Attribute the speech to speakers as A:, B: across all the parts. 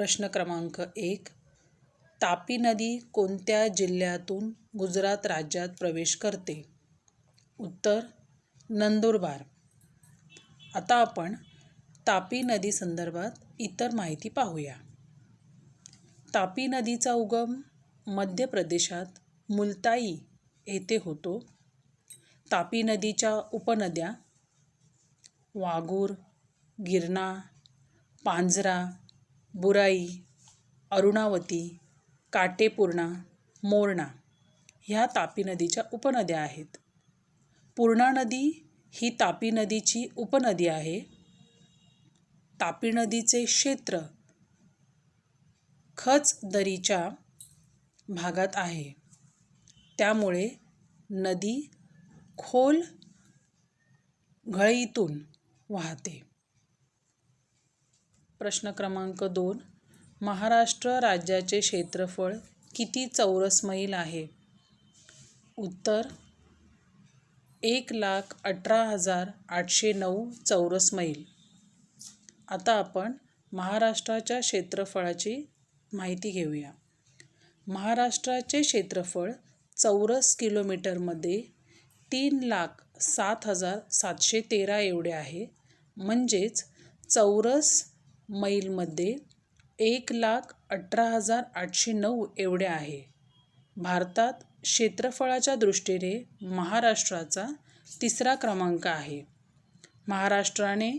A: प्रश्न क्रमांक एक. तापी नदी कोणत्या जिल्ह्यातून गुजरात राज्यात प्रवेश करते? उत्तर नंदुरबार. आता आपण तापी नदी संदर्भात इतर माहिती पाहूया. तापी नदीचा उगम मध्य प्रदेशात मुलताई येथे होतो. तापी नदीच्या उपनद्या वागूर गिरणा पांझरा बुराई अरुणावती काटेपूर्णा मोरणा ह्या तापी नदीच्या उपनद्या आहेत. पूर्णा नदी ही तापी नदीची उपनदी आहे. तापी नदीचे क्षेत्र खच दरीच्या भागात आहे. त्यामुळे नदी खोल घळईतून वाहते. प्रश्न क्रमांक दोन. महाराष्ट्र राज्याचे क्षेत्रफळ किती चौरस मैल आहे? उत्तर एक लाख अठरा हजार आठशे नऊ चौरस मैल. आता आपण महाराष्ट्राच्या क्षेत्रफळाची माहिती घेऊया. महाराष्ट्राचे क्षेत्रफळ चौरस किलोमीटरमध्ये तीन लाख सात हजार सातशे तेरा एवढे आहे. म्हणजेच चौरस मैलमध्ये एक लाख अठरा हजार आठशे नऊ एवढे आहे. भारतात क्षेत्रफळाच्या दृष्टीने महाराष्ट्राचा तिसरा क्रमांक आहे. महाराष्ट्राने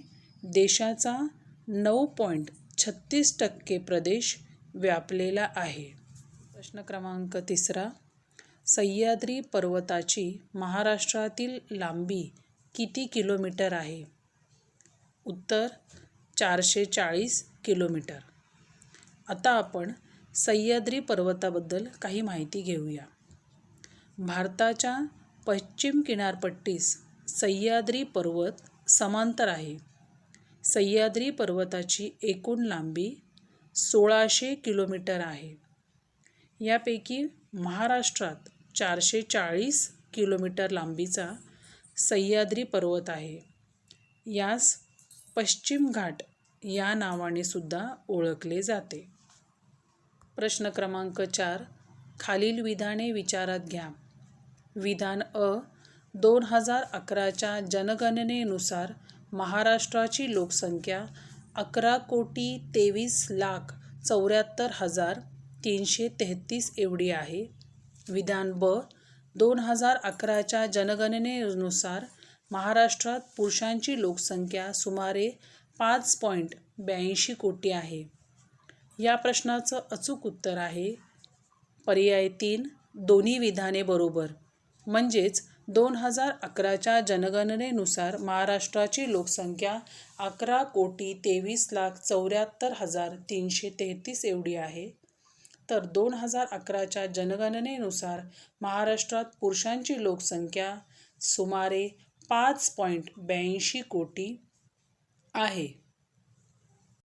A: देशाचा नऊ पॉईंट छत्तीस टक्के प्रदेश व्यापलेला आहे. प्रश्न क्रमांक तिसरा सह्याद्री पर्वताची महाराष्ट्रातील लांबी किती किलोमीटर आहे? उत्तर चारशे चाळीस किलोमीटर. आता आपण सह्याद्री पर्वताबद्दल काही माहिती घेऊया. भारताच्या पश्चिम किनारपट्टीस सह्याद्री पर्वत समांतर आहे. सह्याद्री पर्वताची एकूण लांबी सोळाशे किलोमीटर आहे. यापैकी महाराष्ट्रात चारशे चाळीस किलोमीटर लांबीचा सह्याद्री पर्वत आहे. यास पश्चिम घाट या नावाने सुद्धा ओळखले जाते. प्रश्न क्रमांक चार खालील विधाने विचारात घ्या. विधान अ दोन हजार अकराच्या जनगणनेनुसार महाराष्ट्राची लोकसंख्या अकरा कोटी तेवीस लाख चौऱ्याहत्तर हजार तीनशे तेहतीस एवढी आहे. विधान ब दोन हजार अकराच्या जनगणनेनुसार महाराष्ट्रात पुरुषांची लोकसंख्या सुमारे पाच पॉईंट ब्याऐंशी कोटी आहे. या प्रश्नाचं अचूक उत्तर आहे. पर्याय तीन दोन्ही विधाने बरोबर. म्हणजेच दोन हजार अकराच्या जनगणनेनुसार महाराष्ट्राची लोकसंख्या अकरा कोटी तेवीस लाख चौऱ्याहत्तर हजार तीनशे तेहतीस एवढी आहे. तर दोन हजार अकराच्या जनगणनेनुसार महाराष्ट्रात पुरुषांची लोकसंख्या सुमारे पाच पॉईंट ब्याऐंशी कोटी आहे.